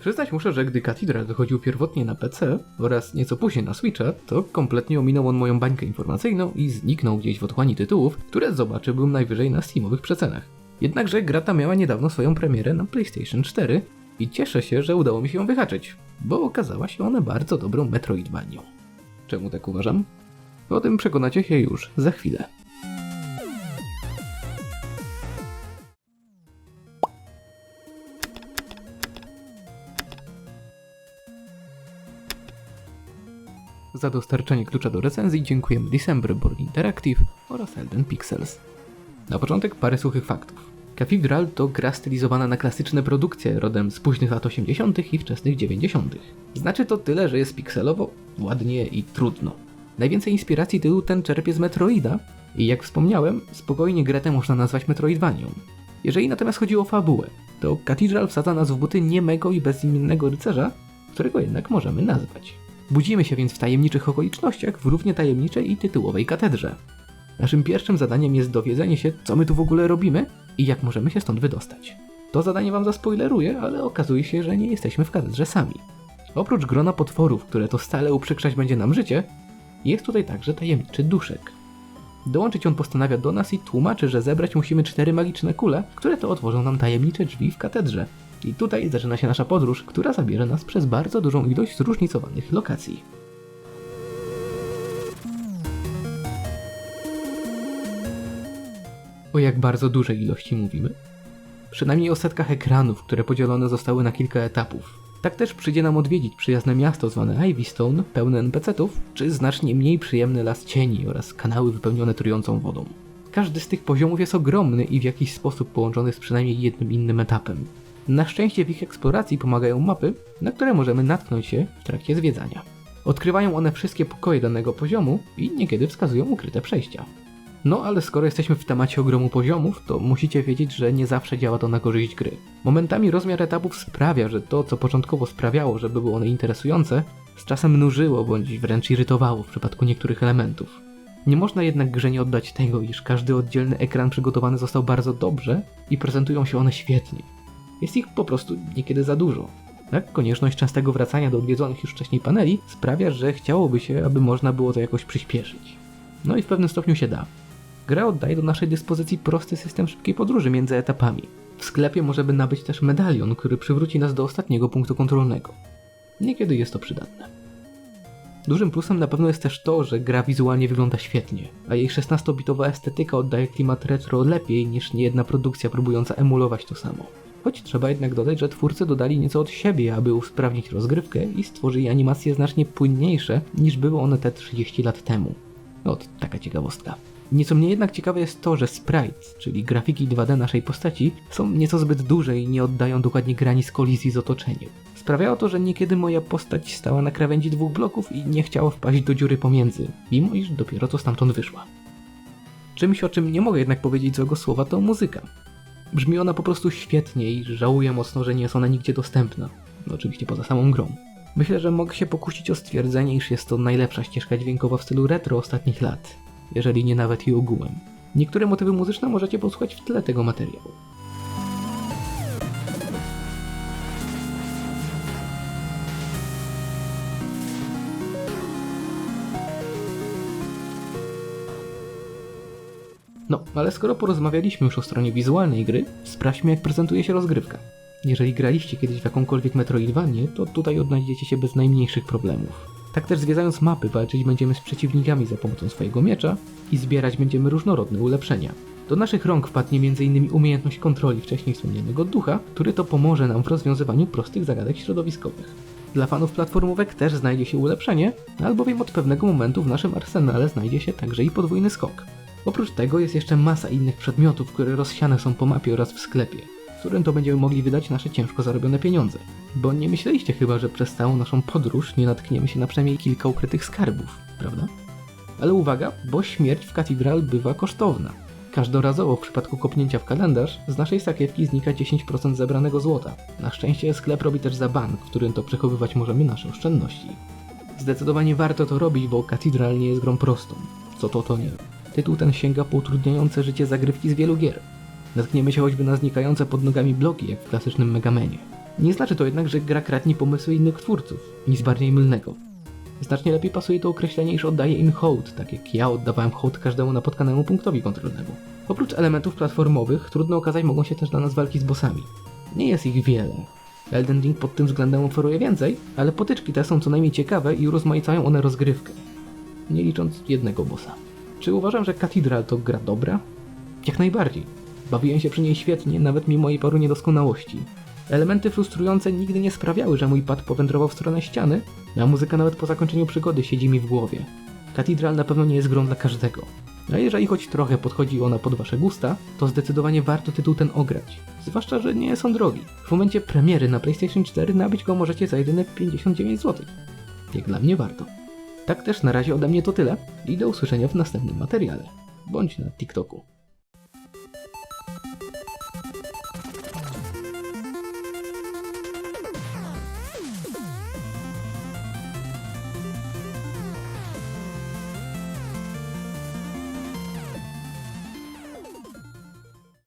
Przyznać muszę, że gdy Cathedral wychodził pierwotnie na PC oraz nieco później na Switcha, to kompletnie ominął on moją bańkę informacyjną i zniknął gdzieś w otchłani tytułów, które zobaczyłbym najwyżej na Steamowych przecenach. Jednakże gra ta miała niedawno swoją premierę na PlayStation 4 i cieszę się, że udało mi się ją wyhaczyć, bo okazała się ona bardzo dobrą Metroidvanią. Czemu tak uważam? O tym przekonacie się już za chwilę. Za dostarczenie klucza do recenzji dziękujemy December Board Interactive oraz Elden Pixels. Na początek parę suchych faktów. Cathedral to gra stylizowana na klasyczne produkcje rodem z późnych lat 80. i wczesnych 90. Znaczy to tyle, że jest pikselowo, ładnie i trudno. Najwięcej inspiracji tytuł ten czerpie z Metroida i jak wspomniałem, spokojnie grę tę można nazwać Metroidvanią. Jeżeli natomiast chodzi o fabułę, to Cathedral wsadza nas w buty niemego i bezimiennego rycerza, którego jednak możemy nazwać. Budzimy się więc w tajemniczych okolicznościach w równie tajemniczej i tytułowej katedrze. Naszym pierwszym zadaniem jest dowiedzenie się, co my tu w ogóle robimy i jak możemy się stąd wydostać. To zadanie wam zaspoileruję, ale okazuje się, że nie jesteśmy w katedrze sami. Oprócz grona potworów, które to stale uprzykrzać będzie nam życie, jest tutaj także tajemniczy duszek. Dołączyć on postanawia do nas i tłumaczy, że zebrać musimy cztery magiczne kule, które to otworzą nam tajemnicze drzwi w katedrze. I tutaj zaczyna się nasza podróż, która zabierze nas przez bardzo dużą ilość zróżnicowanych lokacji. O jak bardzo dużej ilości mówimy? Przynajmniej o setkach ekranów, które podzielone zostały na kilka etapów. Tak też przyjdzie nam odwiedzić przyjazne miasto zwane Ivystone, pełne NPC-ów, czy znacznie mniej przyjemny las cieni oraz kanały wypełnione trującą wodą. Każdy z tych poziomów jest ogromny i w jakiś sposób połączony z przynajmniej jednym innym etapem. Na szczęście w ich eksploracji pomagają mapy, na które możemy natknąć się w trakcie zwiedzania. Odkrywają one wszystkie pokoje danego poziomu i niekiedy wskazują ukryte przejścia. No ale skoro jesteśmy w temacie ogromu poziomów, to musicie wiedzieć, że nie zawsze działa to na korzyść gry. Momentami rozmiar etapów sprawia, że to, co początkowo sprawiało, że były one interesujące, z czasem nużyło bądź wręcz irytowało w przypadku niektórych elementów. Nie można jednak grze nie oddać tego, iż każdy oddzielny ekran przygotowany został bardzo dobrze i prezentują się one świetnie. Jest ich po prostu niekiedy za dużo. Tak, konieczność częstego wracania do odwiedzonych już wcześniej paneli sprawia, że chciałoby się, aby można było to jakoś przyspieszyć. No i w pewnym stopniu się da. Gra oddaje do naszej dyspozycji prosty system szybkiej podróży między etapami. W sklepie możemy nabyć też medalion, który przywróci nas do ostatniego punktu kontrolnego. Niekiedy jest to przydatne. Dużym plusem na pewno jest też to, że gra wizualnie wygląda świetnie, a jej 16-bitowa estetyka oddaje klimat retro lepiej niż niejedna produkcja próbująca emulować to samo. Choć trzeba jednak dodać, że twórcy dodali nieco od siebie, aby usprawnić rozgrywkę i stworzyli animacje znacznie płynniejsze niż były one te 30 lat temu. Ot, taka ciekawostka. Nieco mnie jednak ciekawe jest to, że sprites, czyli grafiki 2D naszej postaci, są nieco zbyt duże i nie oddają dokładnie granic kolizji z otoczeniem. Sprawiało to, że niekiedy moja postać stała na krawędzi dwóch bloków i nie chciała wpaść do dziury pomiędzy, mimo iż dopiero co stamtąd wyszła. Czymś, o czym nie mogę jednak powiedzieć złego słowa, to muzyka. Brzmi ona po prostu świetnie i żałuję mocno, że nie jest ona nigdzie dostępna. No, oczywiście poza samą grą. Myślę, że mogę się pokusić o stwierdzenie, iż jest to najlepsza ścieżka dźwiękowa w stylu retro ostatnich lat, jeżeli nie nawet i ogółem. Niektóre motywy muzyczne możecie posłuchać w tle tego materiału. No, ale skoro porozmawialiśmy już o stronie wizualnej gry, sprawdźmy jak prezentuje się rozgrywka. Jeżeli graliście kiedyś w jakąkolwiek Metroidvanię, to tutaj odnajdziecie się bez najmniejszych problemów. Tak też zwiedzając mapy walczyć będziemy z przeciwnikami za pomocą swojego miecza i zbierać będziemy różnorodne ulepszenia. Do naszych rąk wpadnie m.in. umiejętność kontroli wcześniej wspomnianego ducha, który to pomoże nam w rozwiązywaniu prostych zagadek środowiskowych. Dla fanów platformówek też znajdzie się ulepszenie, albowiem od pewnego momentu w naszym arsenale znajdzie się także i podwójny skok. Oprócz tego jest jeszcze masa innych przedmiotów, które rozsiane są po mapie oraz w sklepie, którym to będziemy mogli wydać nasze ciężko zarobione pieniądze. Bo nie myśleliście chyba, że przez całą naszą podróż nie natkniemy się na przynajmniej kilka ukrytych skarbów, prawda? Ale uwaga, bo śmierć w katedral bywa kosztowna. Każdorazowo w przypadku kopnięcia w kalendarz z naszej sakiewki znika 10% zebranego złota. Na szczęście sklep robi też za bank, w którym to przechowywać możemy nasze oszczędności. Zdecydowanie warto to robić, bo Cathedral nie jest grą prostą. Co to, to nie. Tytuł ten sięga po utrudniające życie zagrywki z wielu gier. Natkniemy się choćby na znikające pod nogami bloki, jak w klasycznym Megamenie. Nie znaczy to jednak, że gra kradnie pomysły innych twórców. Nic bardziej mylnego. Znacznie lepiej pasuje to określenie, iż oddaje im hołd, tak jak ja oddawałem hołd każdemu napotkanemu punktowi kontrolnemu. Oprócz elementów platformowych, trudno okazać mogą się też dla nas walki z bossami. Nie jest ich wiele. Elden Ring pod tym względem oferuje więcej, ale potyczki te są co najmniej ciekawe i urozmaicają one rozgrywkę. Nie licząc jednego bossa. Czy uważam, że Cathedral to gra dobra? Jak najbardziej. Bawiłem się przy niej świetnie, nawet mimo jej paru niedoskonałości. Elementy frustrujące nigdy nie sprawiały, że mój pad powędrował w stronę ściany, a muzyka nawet po zakończeniu przygody siedzi mi w głowie. Cathedral na pewno nie jest grą dla każdego. A jeżeli choć trochę podchodzi ona pod wasze gusta, to zdecydowanie warto tytuł ten ograć. Zwłaszcza, że nie są drogi. W momencie premiery na PlayStation 4 nabyć go możecie za jedyne 59 zł. Jak dla mnie warto. Tak też na razie ode mnie to tyle i do usłyszenia w następnym materiale. Bądź na TikToku.